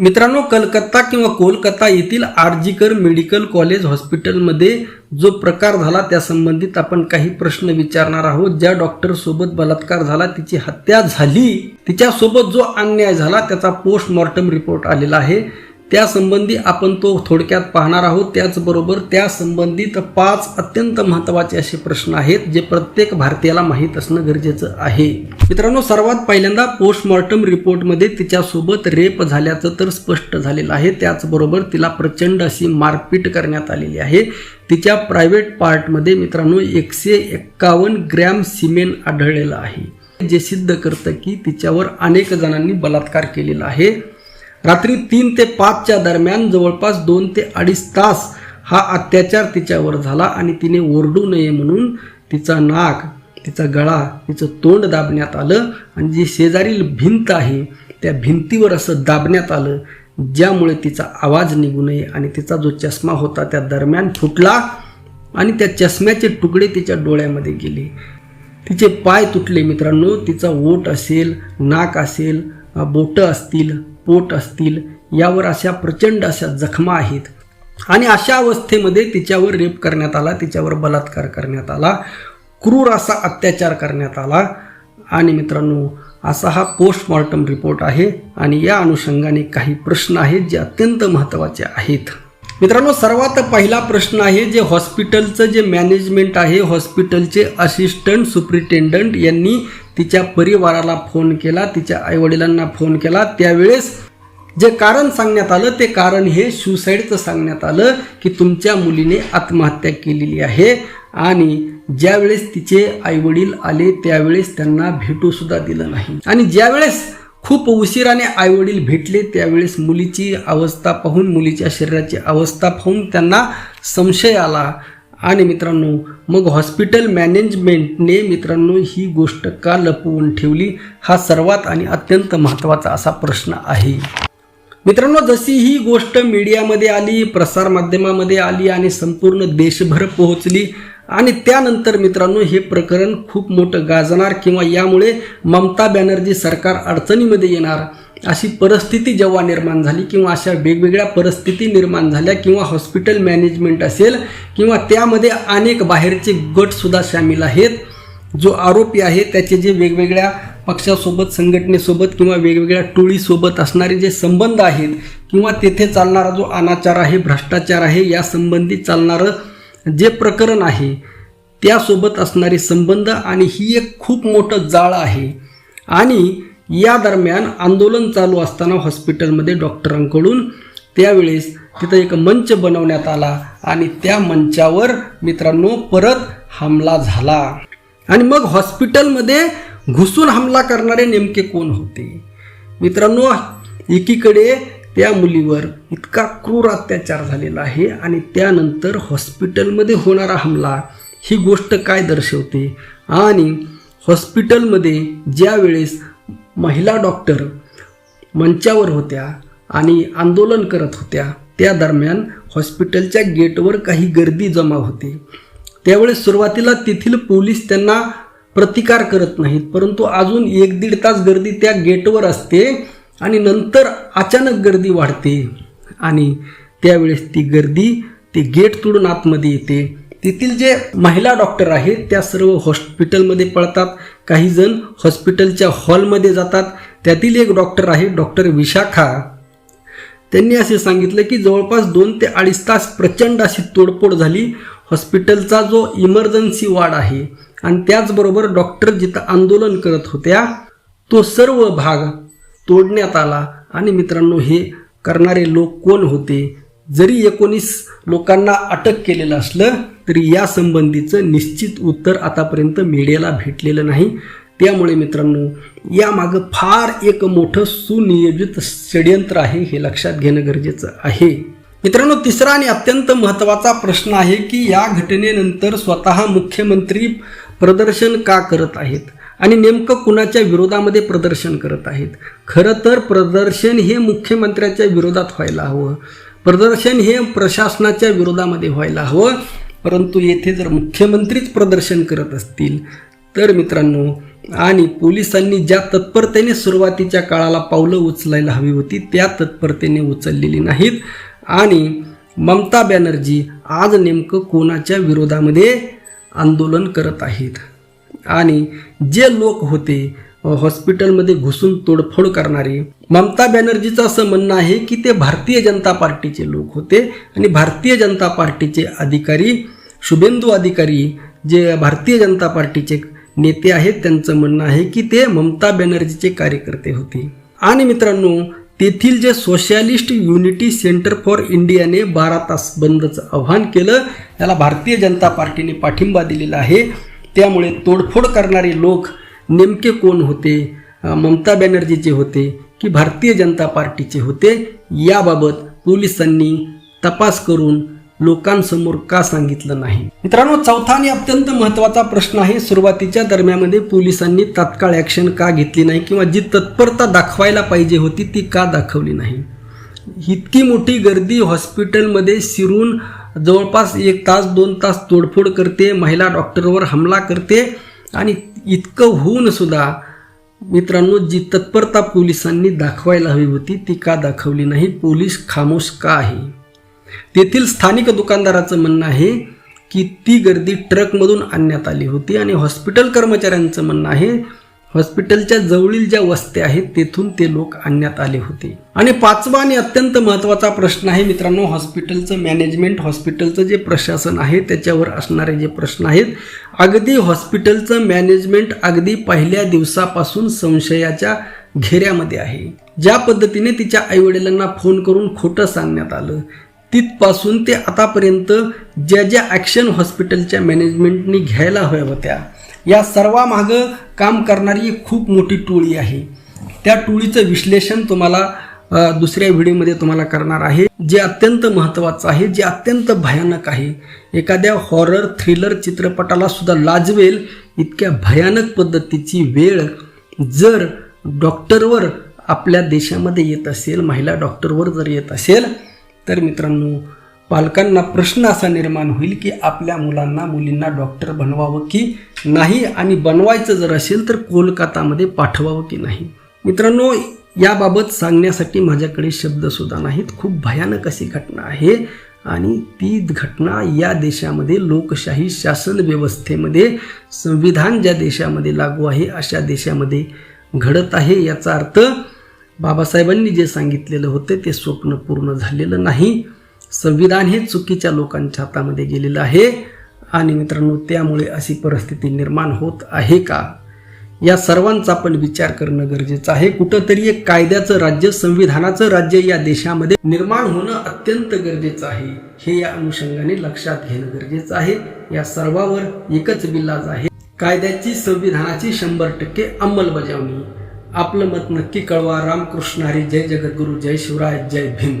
मित्रांनो कलकत्ता किंवा कोलकाता येथील आरजीकर मेडिकल कॉलेज हॉस्पिटलमध्ये जो प्रकार झाला त्या संबंधित आपण काही प्रश्न विचारणार आहोत. ज्या डॉक्टर सोबत बलात्कार झाला तिची हत्या झाली तिच्यासोबत जो अन्याय झाला त्याचा पोस्टमॉर्टम रिपोर्ट आलेला आहे. त्यासंबंधी आपण तो थोडक्यात पाहणार आहोत. त्याचबरोबर त्या संबंधित पाच अत्यंत महत्त्वाचे असे प्रश्न आहेत जे प्रत्येक भारतीयाला माहीत असणं गरजेचं आहे. मित्रांनो सर्वात पहिल्यांदा पोस्टमॉर्टम रिपोर्टमध्ये तिच्यासोबत रेप झाल्याचं तर स्पष्ट झालेलं आहे. त्याचबरोबर तिला प्रचंड अशी मारपीट करण्यात आलेली आहे. तिच्या प्रायव्हेट पार्टमध्ये मित्रांनो एकशे एक्कावन्न ग्रॅम सिमेंट आढळलेलं आहे. जे सिद्ध करतं की तिच्यावर अनेक जणांनी बलात्कार केलेला आहे. रात्री तीन ते पाचच्या दरम्यान जवळपास दोन ते अडीच तास हा अत्याचार तिच्यावर झाला आणि तिने ओरडू नये म्हणून तिचा नाक तिचा गळा तिचं तोंड दाबण्यात आलं आणि जी शेजारील भिंत आहे त्या भिंतीवर असं दाबण्यात आलं ज्यामुळे तिचा आवाज निघू नये आणि तिचा जो चष्मा होता त्या दरम्यान फुटला आणि त्या चष्म्याचे तुकडे तिच्या डोळ्यामध्ये गेले. तिचे पाय तुटले मित्रांनो तिचा ओट असेल नाक असेल बोटं असतील पोट असतील यावर अशा प्रचंड अशा जखमा आहेत. आणि अशा अवस्थेमध्ये तिच्यावर रेप करण्यात आला तिच्यावर बलात्कार करण्यात आला क्रूर असा अत्याचार करण्यात आला. आणि मित्रांनो असा हा पोस्टमॉर्टम रिपोर्ट आहे आणि या अनुषंगाने काही प्रश्न आहेत जे अत्यंत महत्त्वाचे आहेत. मित्रांनो सर्वात पहिला प्रश्न आहे जे हॉस्पिटलचं जे मॅनेजमेंट आहे हॉस्पिटलचे असिस्टंट सुप्रिटेंडंट यांनी तिच्या परिवाराला फोन केला तिच्या आईवडिलांना फोन केला. त्यावेळेस जे कारण सांगण्यात आलं ते कारण हे सुसाईडचं सांगण्यात आलं की तुमच्या मुलीने आत्महत्या केलेली आहे आणि ज्यावेळेस तिचे आईवडील आले त्यावेळेस त्यांना भेटूसुद्धा दिलं नाही. आणि ज्यावेळेस खूप उशिराने आईवडील भेटले त्यावेळेस मुलीची अवस्था पाहून मुलीच्या शरीराची अवस्था पाहून त्यांना संशय आला आणि मित्रांनो मग हॉस्पिटल मॅनेजमेंटने मित्रांनो ही गोष्ट का लपवून ठेवली? हा सर्वात आणि अत्यंत महत्त्वाचा असा प्रश्न आहे. मित्रांनो जशी ही गोष्ट मीडियामध्ये आली प्रसारमाध्यमामध्ये आली आणि संपूर्ण देशभर पोहोचली आणि त्यानंतर मित्रांनो हे प्रकरण खूप मोठं गाजणार किंवा यामुळे ममता बॅनर्जी सरकार अडचणीमध्ये येणार अशी परिस्थिती जेव्हा निर्माण झाली किंवा अशा वेगवेगळ्या परिस्थिती निर्माण झाल्या किंवा हॉस्पिटल मॅनेजमेंट असेल किंवा त्यामध्ये अनेक बाहेरचे गटसुद्धा सामील आहेत जो आरोपी आहे त्याचे जे वेगवेगळ्या पक्षासोबत संघटनेसोबत किंवा वेगवेगळ्या टोळीसोबत असणारे जे संबंध आहेत किंवा तेथे चालणारा जो अनाचार आहे भ्रष्टाचार आहे या संबंधी चालणारं जे प्रकरण आहे त्यासोबत असणारे संबंध आणि ही एक खूप मोठं जाळं आहे. आणि या दरम्यान आंदोलन चालू असताना हॉस्पिटलमध्ये डॉक्टरांकडून त्यावेळेस तिथं एक मंच बनवण्यात आला आणि त्या मंचावर मित्रांनो परत हमला झाला. आणि मग हॉस्पिटलमध्ये घुसून हमला करणारे नेमके कोण होते? मित्रांनो एकीकडे त्या मुलीवर इतका क्रूर अत्याचार झालेला आहे आणि त्यानंतर हॉस्पिटलमध्ये होणारा हमला ही गोष्ट काय दर्शवते? आणि हॉस्पिटलमध्ये ज्या वेळेस महिला डॉक्टर मंचावर होत्या आणि आंदोलन करत होत्या. त्या दरम्यान हॉस्पिटलच्या गेटवर काही गर्दी जमा होती. त्यावेळेस सुरुवातीला तेथील पोलीस त्यांना प्रतिकार करत नाहीत परंतु अजून एक दीड तास गर्दी त्या गेटवर असते आणि नंतर अचानक गर्दी वाढते. आणि त्यावेळेस ती गर्दी ते गेट तोडून आतमध्ये येते. तेथील जे महिला डॉक्टर आहेत त्या सर्व हॉस्पिटलमध्ये पळतात. काही जण हॉस्पिटलच्या हॉलमध्ये जातात. त्यातील एक डॉक्टर आहे डॉक्टर विशाखा. त्यांनी असे सांगितलं की जवळपास दोन ते अडीच तास प्रचंड अशी तोडफोड झाली. हॉस्पिटलचा जो इमर्जन्सी वार्ड आहे आणि त्याचबरोबर डॉक्टर जिथं आंदोलन करत होत्या तो सर्व भाग तोडण्यात आला. आणि मित्रांनो हे करणारे लोक कोण होते? जरी एकोणीस लोकांना अटक केलेलं असलं तरी या संबंधीचं निश्चित उत्तर आतापर्यंत मीडियाला भेटलेलं नाही. त्यामुळे मित्रांनो यामागं फार एक मोठं सुनियोजित षडयंत्र आहे हे लक्षात घेणं गरजेचं आहे. मित्रांनो तिसरा आणि अत्यंत महत्त्वाचा प्रश्न आहे की या घटनेनंतर स्वतः मुख्यमंत्री प्रदर्शन का करत आहेत? आणि नेमकं कुणाच्या विरोधामध्ये प्रदर्शन करत आहेत? खरं तर प्रदर्शन हे मुख्यमंत्र्याच्या विरोधात व्हायला हवं. प्रदर्शन हे प्रशासनाच्या विरोधामध्ये व्हायला हवं. परंतु येथे जर मुख्यमंत्रीच प्रदर्शन करत असतील तर मित्रांनो आणि पोलिसांनी ज्या तत्परतेने सुरुवातीच्या काळाला पावलं उचलायला हवी होती त्या तत्परतेने उचललेली नाहीत. आणि ममता बॅनर्जी आज नेमकं कोणाच्या विरोधामध्ये आंदोलन करत आहेत? आणि जे लोक होते हॉस्पिटलमध्ये घुसून तोडफोड करणारे ममता बॅनर्जीचं असं म्हणणं आहे की ते भारतीय जनता पार्टीचे लोक होते आणि भारतीय जनता पार्टीचे अधिकारी शुभेंदू अधिकारी जे भारतीय जनता पार्टीचे नेते आहेत त्यांचं म्हणणं आहे की ते ममता बॅनर्जीचे कार्यकर्ते होते. आणि मित्रांनो तेथील जे सोशलिस्ट युनिटी सेंटर फॉर इंडियाने बारा तास बंदचं आव्हान केलं त्याला भारतीय जनता पार्टीने पाठिंबा दिलेला आहे. त्यामुळे तोडफोड करणारे लोक नेमके कोण होते? ममता बॅनर्जीचे होते की भारतीय जनता पार्टीचे होते? याबाबत पोलिसांनी तपास करून लोकांसमोर का सांगितलं नाही? मित्रांनो चौथा आणि अत्यंत महत्त्वाचा प्रश्न आहे. सुरुवातीच्या दरम्यामध्ये पोलिसांनी तात्काळ ॲक्शन का घेतली नाही किंवा जी तत्परता दाखवायला पाहिजे होती ती का दाखवली नाही? इतकी मोठी गर्दी हॉस्पिटलमध्ये शिरून जवळपास एक तास दोन तास तोडफोड करते महिला डॉक्टरवर हमला करते आणि इतकं होऊन सुद्धा मित्रांनो जी तत्परता पोलिसांनी दाखवायला हवी होती ती का दाखवली नाही? पोलीस खामोश का आहे? तेथील स्थानिक दुकानदाराचं म्हणणं आहे की ती गर्दी ट्रकमधून आणण्यात आली होती आणि हॉस्पिटल कर्मचाऱ्यांचं म्हणणं आहे हॉस्पिटलच्या जवळील ज्या वस्त्या आहेत तेथून ते लोक आणण्यात आले होते. आणि पाचवा आणि अत्यंत महत्त्वाचा प्रश्न आहे मित्रांनो हॉस्पिटलचं मॅनेजमेंट हॉस्पिटलचं जे प्रशासन आहे त्याच्यावर असणारे जे प्रश्न आहेत अगदी हॉस्पिटलचं मॅनेजमेंट अगदी पहिल्या दिवसापासून संशयाच्या घेऱ्यामध्ये आहे. ज्या पद्धतीने तिच्या आईवडिलांना फोन करून खोटं सांगण्यात आलं तिथपासून ते आतापर्यंत ज्या ज्या ॲक्शन हॉस्पिटलच्या मॅनेजमेंटनी घ्यायला हव्या होत्या या सर्वामागं काम करणारी खूप मोठी टोळी आहे. त्या टोळीचं विश्लेषण तुम्हाला दुसऱ्या व्हिडिओमध्ये तुम्हाला करणार आहे. जे अत्यंत महत्त्वाचं आहे जे अत्यंत भयानक आहे. एखाद्या हॉरर थ्रिलर चित्रपटाला सुद्धा लाजवेल इतक्या भयानक पद्धतीची वेळ जर डॉक्टरवर आपल्या देशामध्ये येत असेल महिला डॉक्टरवर जर येत असेल तर मित्रांनो पालकांना प्रश्न असा निर्माण होईल की आपल्या मुलांना मुलींना डॉक्टर बनवावं की नाही आणि बनवायचं जर असेल तर कोलकातामध्ये पाठवावं की नाही? मित्रांनो याबाबत सांगण्यासाठी माझ्याकडे शब्दसुद्धा नाहीत. खूप भयानक अशी घटना आहे आणि ती घटना या देशामध्ये लोकशाही शासन व्यवस्थेमध्ये संविधान ज्या देशामध्ये लागू आहे अशा देशामध्ये घडत आहे याचा अर्थ बाबासाहेबांनी जे सांगितलेलं होतं ते स्वप्न पूर्ण झालेलं नाही. संविधान हे चुकीच्या लोकांच्या हातामध्ये गेलेलं आहे. आणि मित्रांनो त्यामुळे अशी परिस्थिती निर्माण होत आहे का? या सर्वांचा आपण विचार करणं गरजेचं आहे. कुठंतरी एक कायद्याचं राज्य संविधानाचं राज्य या देशामध्ये निर्माण होणं अत्यंत गरजेचं आहे. हे या अनुषंगाने लक्षात घेणं गरजेचं आहे. या सर्वावर एकच विलाज आहे. कायद्याची संविधानाची शंभर टक्के अंमलबजावणी. आपलं मत नक्की कळवा. रामकृष्ण हरी जय जगद्गुरू जय शिवराय जय भीम.